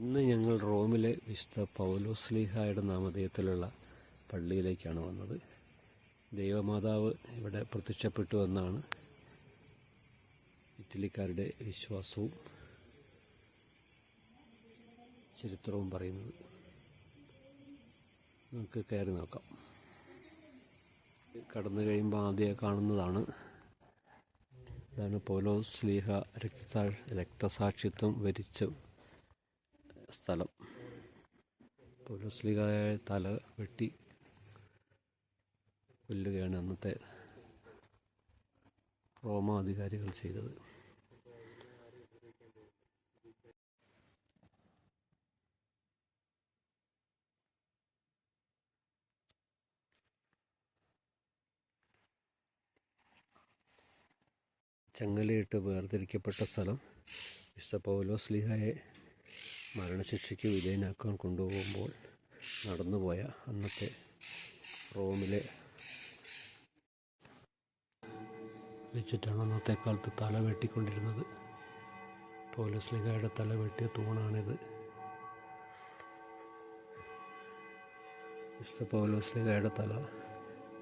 ഇന്ന് ഞങ്ങൾ റോമിലെ വിശുദ്ധ പൗലോസ്ലിഹായുടെ നാമധേയത്തിലുള്ള പള്ളിയിലേക്കാണ് വന്നത്. ദൈവമാതാവ് ഇവിടെ പ്രത്യക്ഷപ്പെട്ടു എന്നാണ് ഇറ്റലിക്കാരുടെ വിശ്വാസവും ചരിത്രവും പറയുന്നത്. നമുക്ക് കയറി നോക്കാം. കടന്നു കഴിയുമ്പോൾ ആദ്യം കാണുന്നതാണ്. ഇതാണ് പൗലോസ് സ്ലീഹ രക്തസാ രക്തസാക്ഷിത്വം വരിച്ച സ്ഥലം. പൗലോസ്ലികായ തല വെട്ടി കൊല്ലുകയാണ് അന്നത്തെ റോമ അധികാരികൾ ചെയ്തത്. ചങ്ങലയിട്ട് വേർതിരിക്കപ്പെട്ട സ്ഥലം വിശുദ്ധ പൗലോസ്ലിഹയെ മരണശിക്ഷയ്ക്ക് വിധേയനാക്കാൻ കൊണ്ടുപോകുമ്പോൾ നടന്നുപോയ അന്നത്തെ റോമിലെ വെച്ചിട്ടാണ് അന്നത്തെ കാലത്ത് തല വെട്ടിക്കൊണ്ടിരുന്നത്. പോലീസ് ലിഗയുടെ തല വെട്ടിയ തൂണാണിത്. മിസ്റ്റർ പോലീസ് ലിഗയുടെ തല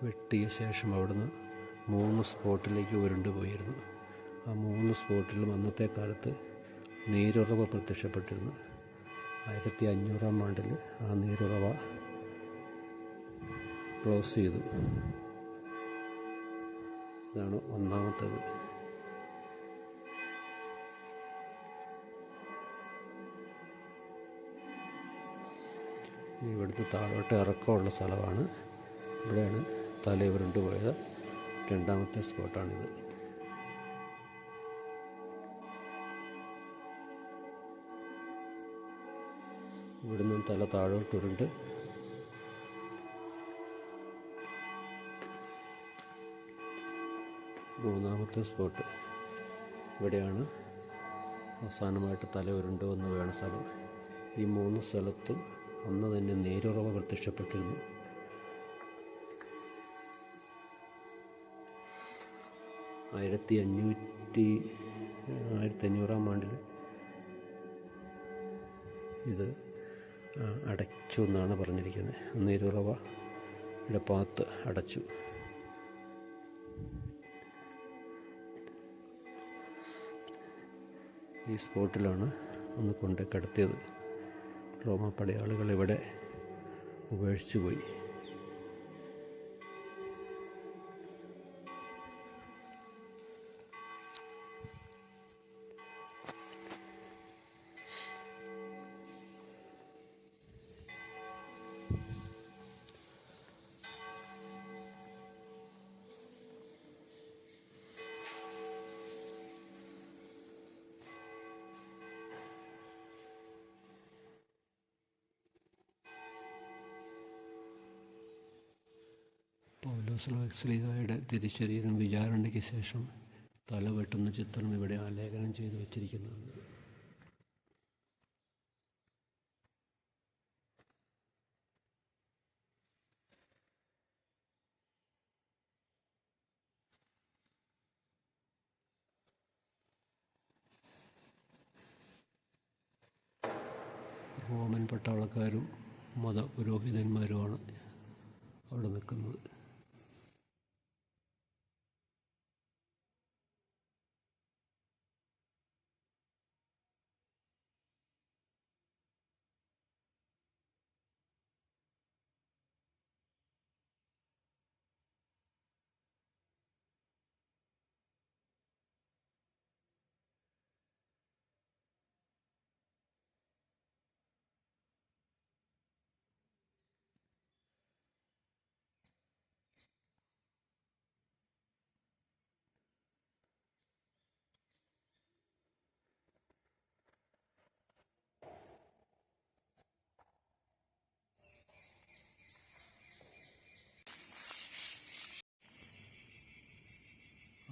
വെട്ടിയ ശേഷം അവിടുന്ന് മൂന്ന് സ്പോട്ടിലേക്ക് ഉരുണ്ടു പോയിരുന്നു ആ മൂന്ന് സ്പോട്ടിലും അന്നത്തെ കാലത്ത് നീരുറവ് പ്രത്യക്ഷപ്പെട്ടിരുന്നു. ആയിരത്തി അഞ്ഞൂറാം ആണ്ടിൽ ആ നീരുറവ ക്ലോസ് ചെയ്തു. ഇതാണ് ഒന്നാമത്തേത്. ഇവിടുന്ന് താഴോട്ട് ഇറക്കമുള്ള സ്ഥലമാണ്. ഇവിടെയാണ് തല ഉരുണ്ടു പോയത് രണ്ടാമത്തെ സ്പോട്ടാണിത്. ഇവിടുന്ന് തല താഴോട്ടുരുണ്ട് മൂന്നാമത്തെ സ്പോട്ട് ഇവിടെയാണ്. അവസാനമായിട്ട് തല ഉരുണ്ടു എന്ന് വേണ സ്ഥലം. ഈ മൂന്ന് സ്ഥലത്തും അന്ന് തന്നെ നീരുറവ പ്രത്യക്ഷപ്പെട്ടിരുന്നു. ആയിരത്തി അഞ്ഞൂറ്റി ആയിരത്തി അഞ്ഞൂറാം ആണ്ടിൽ ഇത് അടച്ചു എന്നാണ് പറഞ്ഞിരിക്കുന്നത്. നീരുറവയുടെ പാത്ത് അടച്ചു. ഈ സ്പോട്ടിലാണ് ഒന്ന് കൊണ്ട് കിടത്തിയത്. റോമ പടയാളികൾ ഇവിടെ ഉപേക്ഷിച്ചു പോയി പൗലോസ്ലീഗയുടെ തിരിശരീരം വിചാരണയ്ക്ക് ശേഷം തല വെട്ടുന്ന ചിത്രം ഇവിടെ ആലേഖനം ചെയ്തു വച്ചിരിക്കുന്നുണ്ട് റോമൻ പട്ടാളക്കാരും മത പുരോഹിതന്മാരുമാണ് അവിടെ നിൽക്കുന്നത്.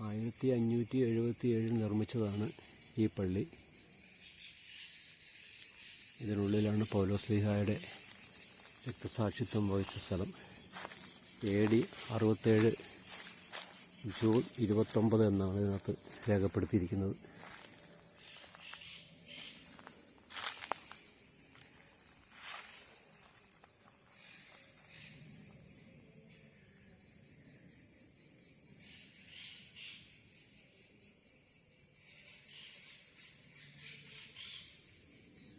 ആയിരത്തി അഞ്ഞൂറ്റി എഴുപത്തി ഏഴിൽ നിർമ്മിച്ചതാണ് ഈ പള്ളി. ഇതിനുള്ളിലാണ് പൗലോസ്ലിഹായുടെ രക്തസാക്ഷിത്വം വഹിച്ച സ്ഥലം. എ ഡി അറുപത്തേഴ് ജൂൺ ഇരുപത്തൊമ്പത് എന്നാണ് ഇതിനകത്ത് രേഖപ്പെടുത്തിയിരിക്കുന്നത്.